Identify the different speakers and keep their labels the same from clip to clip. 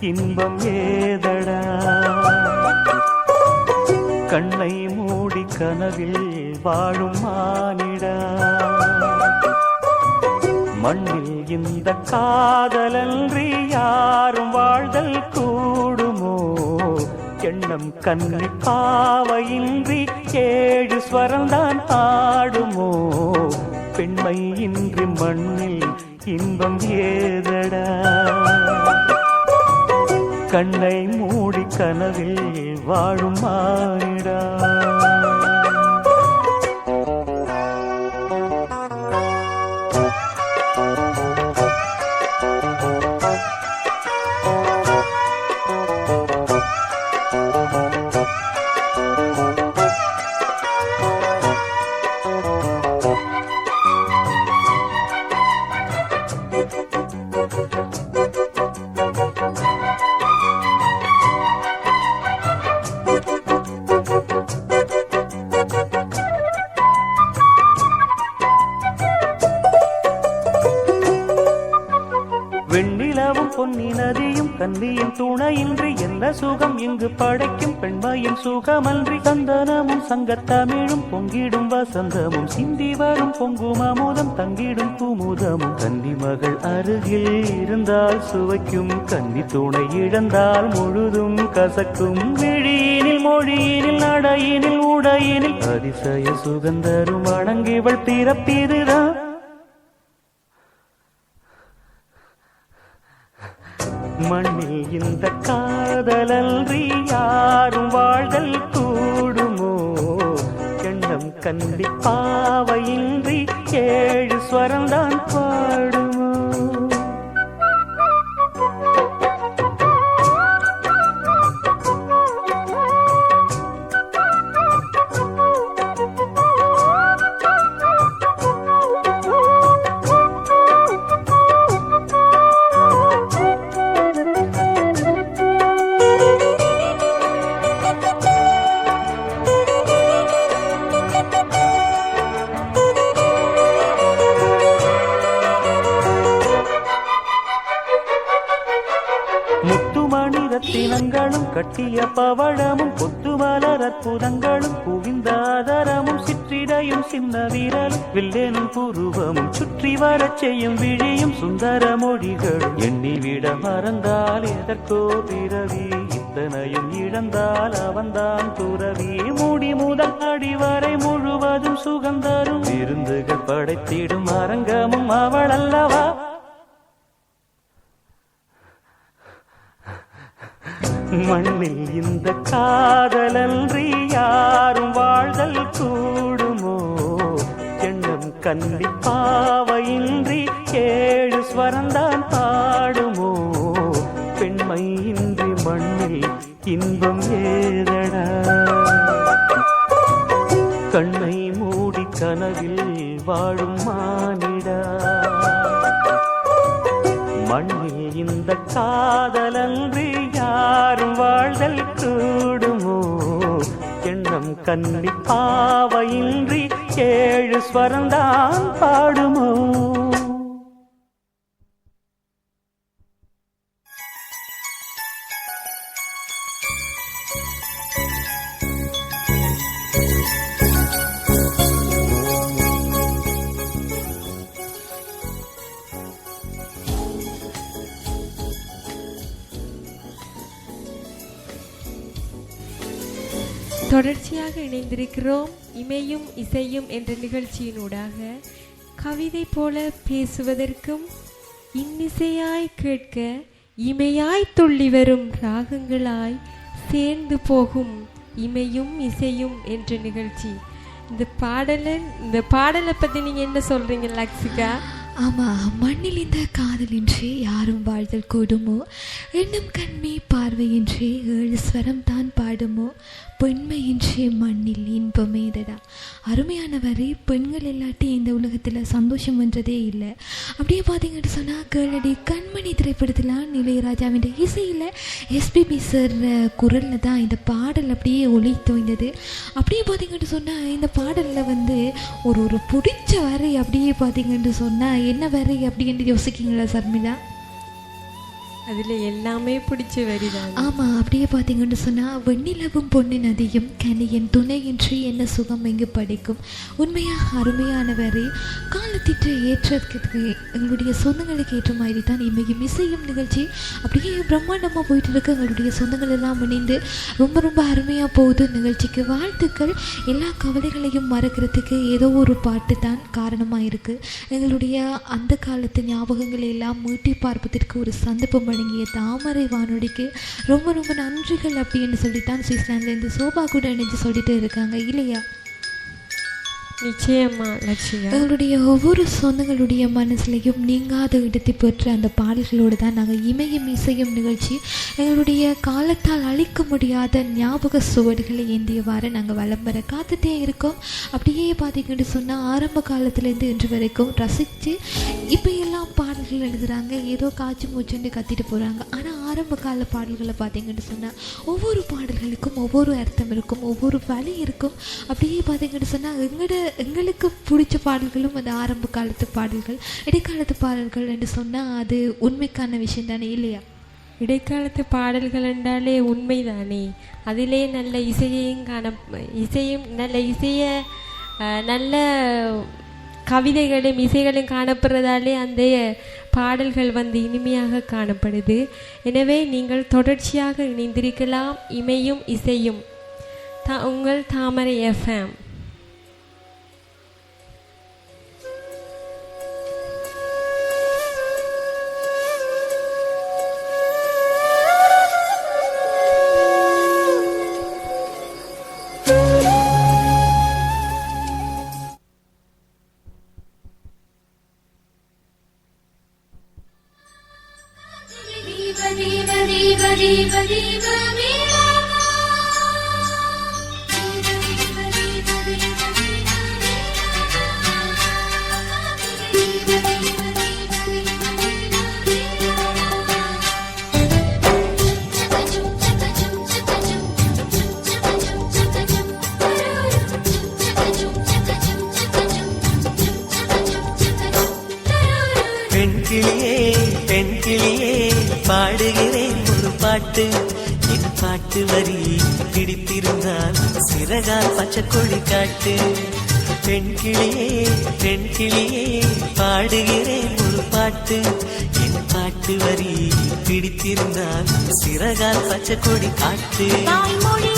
Speaker 1: இன்பம் ஏதடா? கண்ணை மூடி கனவில் வாழும் மானிடா? மண்ணில் இந்த காதலன்றி யாரும் வாழ்தல் கூடுமோ? எண்ணம் கண்ணி பாவையின்றி ஏழு ஸ்வரம்தான் ஆடுமோ? பெண்மை இன்றி மண்ணில் இன்பம் ஏதடா? கண்ணை மூடி கனவில் வாழும் மானிடா பெண்மையின் சந்தனமும் சங்கத்தமிழும் பொங்கிடும் வசந்தமும் சிந்தி வரும் பொங்கும் அமுதம் தங்கிடும் குமுதமும். கன்னி மகள் அருகில் இருந்தால் சுவைக்கும் கன்னி துணை இழந்தால் முழுதும் கசக்கும். விழியினில் மொழியினில் நடையினில் உடையினில் அதிசய சுகந்தரும் வணங்கிவள் பிறப்பிதுதான். மண்ணில் இந்த காதலன்றி யாரும் வாழ்தல் கண்டி பாவையின்றி ஏழு ஸ்வரம்தான் பாடும். கட்டிய பவழமும் கொத்து மலர் அற்புதங்களும் குவிந்த குவிந்தாதரமும் சிற்றிடையும் சின்ன வீரலும் வில்லேனும் புருவமும் சுற்றி வரச் செய்யும் விழியும் சுந்தர மொழிகளும். எண்ணிவிட மறந்தால் எதற்கோ பிறவி இத்தனையும் இழந்தால் அவன்தான் துறவி. மூடி முதல் அடிவரை முழுவதும் சுகந்தரும் விருந்துகள் படைத்திடும் அரங்கமும் அவள் அல்லவா மண்ணில் இந்த காதலன்றி யாரும் வாழ்தல் கூடுமோ? எண்ணம் கண்டிப்பாவையின்றி ஏழு ஸ்வரந்தான் பாடுமோ? பெண்மை இன்றி மண்ணில் இன்பம் ஏதடா? கண்ணை மூடி கனவில் வாழும் மானிடா? மண்ணில் இந்த காதலன்றி யாரும் வாழ்தல் கூடுமோ? எண்ணம் கண்ணி பாவையின்றி ஏழு ஸ்வரந்தான் பாடுமோ?
Speaker 2: தொடர்ச்சியாக இணைந்திருக்கிறோம். இமையும் இசையும் என்ற நிகழ்ச்சியினூடாக கவிதை போல பேசுவதற்கும் இன்னிசையாய் கேட்க இமையாய் துள்ளி வரும் ராகங்களாய் சேர்ந்து போகும் இமையும் இசையும் என்ற நிகழ்ச்சி. இந்த பாடலை இந்த பாடலை பற்றி நீங்கள் என்ன சொல்கிறீங்க லக்ஷிகா?
Speaker 3: ஆமாம் மண்ணில் இந்த யாரும் வாழ்தல் கூடுமோ? எண்ணம் கண்மை பார்வையின்றி ஏழு ஸ்வரம் தான் பாடுமோ? பெண்மையின்றி மண்ணில் இன்பமேதடா அருமையான வரி பெண்கள் இல்லாட்டி இந்த உலகத்தில் சந்தோஷம் பண்ணுறதே இல்லை. அப்படியே பார்த்தீங்கன்னு சொன்னால் கேளடி கண்மணி திரைப்படத்தில் இளையராஜாவின் இசையில் எஸ்பிபி சார் குரலில் தான் இந்த பாடல் அப்படியே ஒளி தோய்ந்தது. அப்படியே பார்த்தீங்கன்னு சொன்னால் இந்த பாடலில் வந்து ஒரு ஒரு பிடிச்ச வரை அப்படியே பார்த்தீங்கன்னு சொன்னால் என்ன வரை அப்படின்னு யோசிக்கீங்களா சர்மிளா?
Speaker 2: அதில் எல்லாமே பிடிச்ச வரிதான்
Speaker 3: ஆமாம் அப்படியே பார்த்தீங்கன்னு சொன்னால் வெண்ணிலவும் பொண்ணு நதியும் கனியின் துணையின்றி என்ன சுகம் இங்கு படிக்கும்? உண்மையாக அருமையான வரி காலத்திற்கு ஏற்றதுக்கு எங்களுடைய சொந்தங்களுக்கு ஏற்ற மாதிரி தான் இமையும் இசையும் நிகழ்ச்சி. அப்படியே பிரம்மாண்டமாக போயிட்டு இருக்கு எங்களுடைய சொந்தங்கள் எல்லாம் இணைந்து ரொம்ப ரொம்ப அருமையாக போகுது. நிகழ்ச்சிக்கு வாழ்த்துக்கள். எல்லா கவலைகளையும் மறக்கிறதுக்கு ஏதோ ஒரு பாட்டு தான் காரணமாக இருக்குது எங்களுடைய அந்த காலத்து ஞாபகங்களை எல்லாம் மீட்டி பார்ப்பதற்கு ஒரு சந்தர்ப்பம் வழங்கிய தாமரை வானொலிக்கு ரொம்ப ரொம்ப நன்றிகள் அப்படின்னு சொல்லித்தான் சுவிட்சர்லாந்துலேருந்து சோபா கூட இணைஞ்சு சொல்லிட்டு இருக்காங்க. இல்லையா?
Speaker 2: நிச்சயமா லட்சியா.
Speaker 3: எங்களுடைய ஒவ்வொரு சொந்தங்களுடைய மனசுலையும் நீங்காத இடத்தை பெற்ற அந்த பாடல்களோடு தான் நாங்கள் இமயம் இசையும் நிகழ்ச்சி எங்களுடைய காலத்தால் அழிக்க முடியாத ஞாபக சுவடுகளை ஏந்தியவாறு நாங்கள் வலம் வர காத்துட்டே இருக்கோம். அப்படியே பார்த்தீங்கன்னு சொன்னால் ஆரம்ப காலத்துலேருந்து இன்று வரைக்கும் ரசித்து இப்போ எல்லாம் பாடல்கள் எழுதுகிறாங்க ஏதோ காய்ச்சி மூச்சுன்னு கத்திட்டு போகிறாங்க ஆனால் ஆரம்ப கால பாடல்களை பார்த்தீங்கன்னு சொன்னால் ஒவ்வொரு பாடல்களுக்கும் ஒவ்வொரு அர்த்தம் இருக்கும் ஒவ்வொரு வழி இருக்கும். அப்படியே பார்த்தீங்கன்னு சொன்னால் எங்களோட எங்களுக்கு பிடிச்ச பாடல்களும் அந்த ஆரம்ப காலத்து பாடல்கள் இடைக்காலத்து பாடல்கள் என்று சொன்னால் அது உண்மைக்கான விஷயம் தானே இல்லையா?
Speaker 2: இடைக்காலத்து பாடல்கள் என்றாலே உண்மைதானே? அதிலே நல்ல இசையையும் காண இசையும் நல்ல இசைய நல்ல கவிதைகளும் இசைகளும் காணப்படுறதாலே அந்த பாடல்கள் வந்து இனிமையாக காணப்படுது. எனவே நீங்கள் தொடர்ச்சியாக இணைந்திருக்கலாம். இமையும் இசையும். தா உங்கள் தாமரை எஃப்எம்
Speaker 4: பாட்டு என் பாட்டு வரி பிடித்திருந்தால் சிறகால் பச்சை கொடி காட்டு. பெண் கிளியே பெண் கிளியே பாடுகிறேன் ஒரு பாட்டு. என் பாட்டு வரி பிடித்திருந்தால் சிறகால் பச்சை கொடி காட்டு
Speaker 5: தாய்மொழி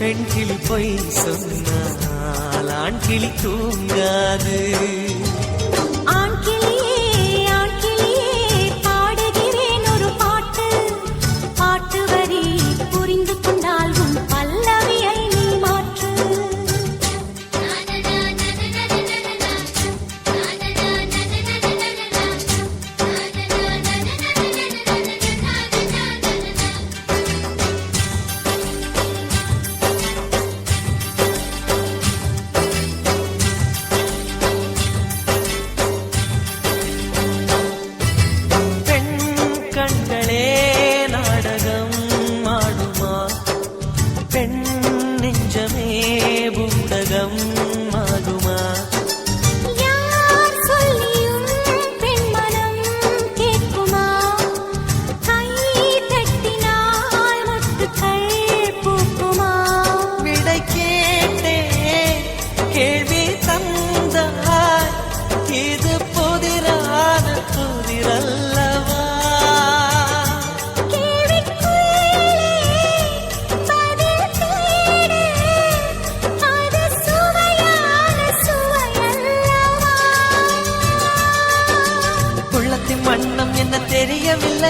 Speaker 4: பெண் கிளி பொய் சொன்னால் ஆண் கிளி தூங்காது.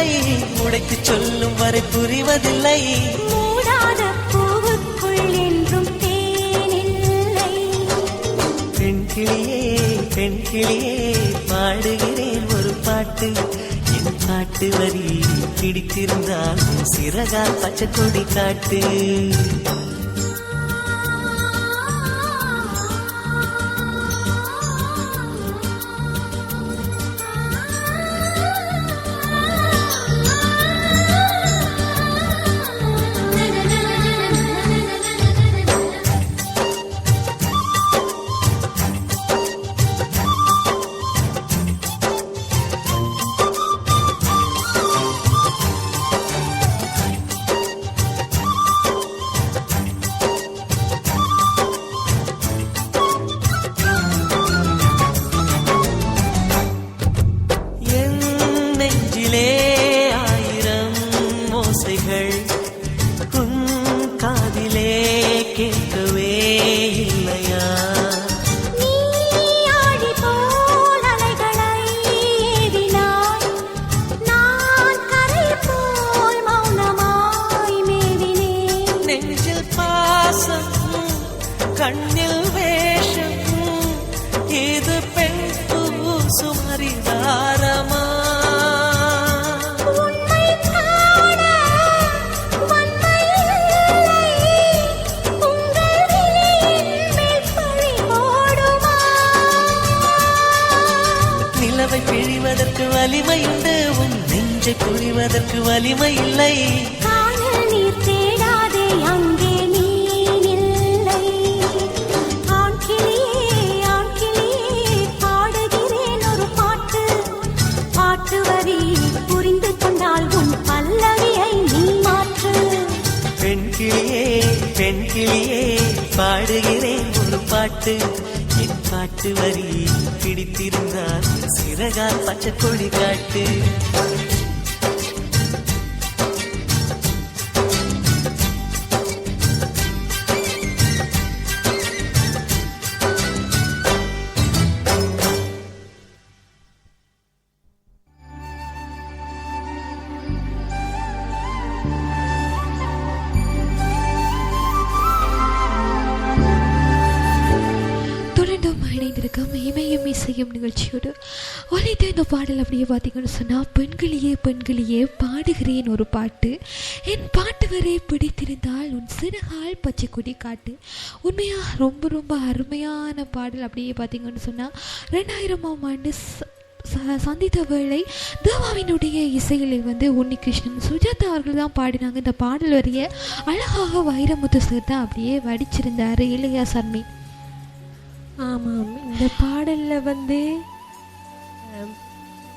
Speaker 4: இல்லை உடைத்து சொல்லும் வரை புரிவதில்லை
Speaker 5: மூடாத பூவுக்குள் என்றும் தேனில்லை.
Speaker 4: பெண் கிளியே பெண் கிளியே பாடுகிறேன் ஒரு பாட்டு. என் பாட்டு வரி பிடித்திருந்தால் சிறகால் பச்சை கொடி காட்டு.
Speaker 5: நெஞ்சில் பாசம்
Speaker 4: கண்ணில் வேஷம் இது பெண் சுமரிதாரமா நிலவை பிழிவதற்கு வலிமையுண்டு உன் நெஞ்சை புழிவதற்கு வலிமை இல்லை.
Speaker 5: பாட்டு
Speaker 4: என் பாட்டு வரி பிடித்திருந்தால் சிறகால் பச்சை கொடி காட்டு.
Speaker 3: இந்த பாடல் அப்படியே பார்த்தீங்கன்னு சொன்னால் பெண்களியே பெண்களியே பாடுகிறேன் ஒரு பாட்டு. என் பாட்டு வரை பிடித்திருந்தால் உன் சிறுகால் பச்சை கொடி காட்டு. உண்மையாக ரொம்ப ரொம்ப அருமையான பாடல் அப்படியே பார்த்தீங்கன்னு சொன்னால் ரெண்டாயிரமாம் ஆண்டு சந்தித்த வேளை தேவாவினுடைய இசையில் வந்து உன்னிகிருஷ்ணன் சுஜாதா அவர்கள் தான் பாடினாங்க. இந்த பாடல் வரிய அழகாக வைரமுத்து சார் தான் அப்படியே வடிச்சிருந்தாரு. இல்லையா சர்மி?
Speaker 2: ஆமாம். இந்த பாடலில் வந்து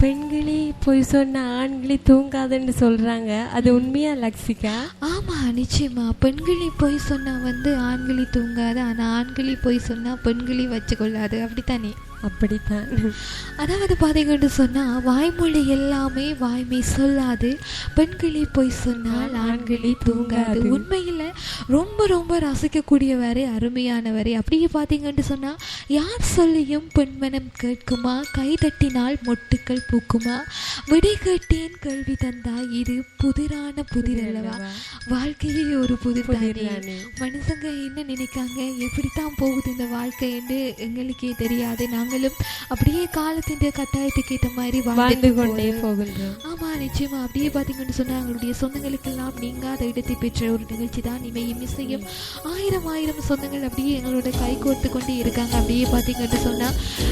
Speaker 2: பெண்களே பொய் சொன்ன ஆண்களே தூங்காதுன்னு சொல்றாங்க. அது உண்மையா லக்ஷிகா?
Speaker 3: ஆமா நிச்சயமா. பெண்களி போய் சொன்னா வந்து ஆண்களி தூங்காது ஆனா ஆண்களி போய் சொன்னா பெண்களி வச்சு கொள்ளாது அப்படித்தானே?
Speaker 2: அப்படித்தான்
Speaker 3: அதாவது பார்த்தீங்கன்னு சொன்னா வாய்மொழி எல்லாமே வாய்மை சொல்லாது. பெண்களி போய் சொன்னால் ஆண்களி தூங்காது. உண்மையில் ரொம்ப ரொம்ப ரசிக்கக்கூடியவரே அருமையானவரே. அப்படியே பார்த்தீங்கன்னு சொன்னா யார் சொல்லியும் பெண்மனம் கேட்குமா? கை தட்டினால் மொட்டுக்கள் பூக்குமா? விடை கேட்டேன் கேள்வி தந்தாய் இது புதிரான புதிர் அல்லவா? வாழ்க்கையே ஒரு புதிர் தானே. மனுஷங்க என்ன நினைக்காங்க? எப்படித்தான் போகுது இந்த வாழ்க்கை என்று எங்களுக்கே தெரியாது. நாங்களும் அப்படியே காலத்தின் கட்டாயத்துக்கு ஏற்ற மாதிரி
Speaker 2: வாழ்ந்து கொண்டே போகின்றோம்
Speaker 3: ஆமா நிச்சயமா. அப்படியே பார்த்தீங்கன்னு சொன்னா எங்களுடைய சொந்தங்களுக்கெல்லாம் நீங்காத இடத்தை பெற்ற ஒரு நிகழ்ச்சி தான் இமையும் இசையும். ஆயிரம் ஆயிரம் சொந்தங்கள் அப்படியே எங்களோட கை கோர்த்து கொண்டு இருக்காங்க. அப்படியே பார்த்தீங்கன்னு சொன்னா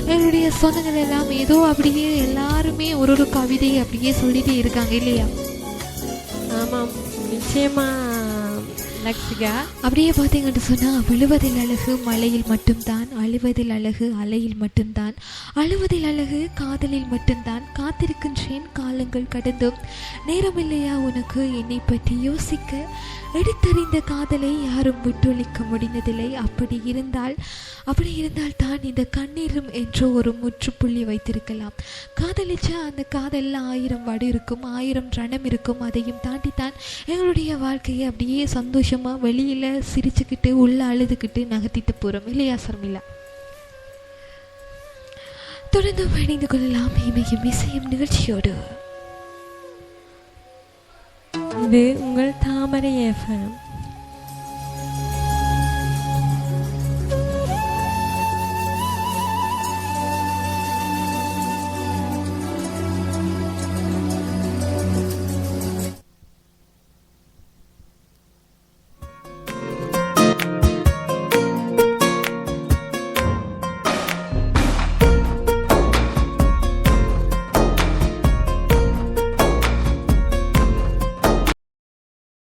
Speaker 3: எங்களுடைய சொந்தங்கள் எல்லாம் ஏதோ அப்படியே எல்லாருமே ஒரு ஒரு கவிதை அப்படியே சொல்லிட்டே இருக்காங்க இல்லையா?
Speaker 2: ஆமாம். நிச்சயமா. லக்ஷிகா
Speaker 3: அப்படியே பார்த்தீங்கன்னு சொன்னால் விழுவதில் அழகு மலையில் மட்டும்தான் அழுவதில் அழகு அலையில் மட்டும்தான் அழுவதில் அழகு காதலில் மட்டும்தான் காத்திருக்கின்றேன் காலங்கள் கடந்தும். நேரமில்லையா உனக்கு? என்னை பற்றி யோசிக்க எடுத்தறிந்த காதலை யாரும் விட்டொழிக்க முடிந்ததில்லை. அப்படி இருந்தால் அப்படி இருந்தால் தான் இந்த கண்ணீரும் என்று ஒரு முற்றுப்புள்ளி வைத்திருக்கலாம். காதலிச்சா அந்த காதலில் ஆயிரம் வடு இருக்கும் ஆயிரம் ரணம் இருக்கும். அதையும் தாண்டி தான் எங்களுடைய வாழ்க்கையை அப்படியே சந்தோஷமாக வெளியில் சிரிச்சுக்கிட்டு உள்ள அழுதுகிட்டு நகர்த்திட்டு போகிறோம் இல்லையா சர்மிளா? தொடர்ந்து இணைந்து கொள்ளலாம். இமையும் இசையும் நிகழ்ச்சியோடு.
Speaker 2: இது உங்கள் தாமரை எஃப்எம்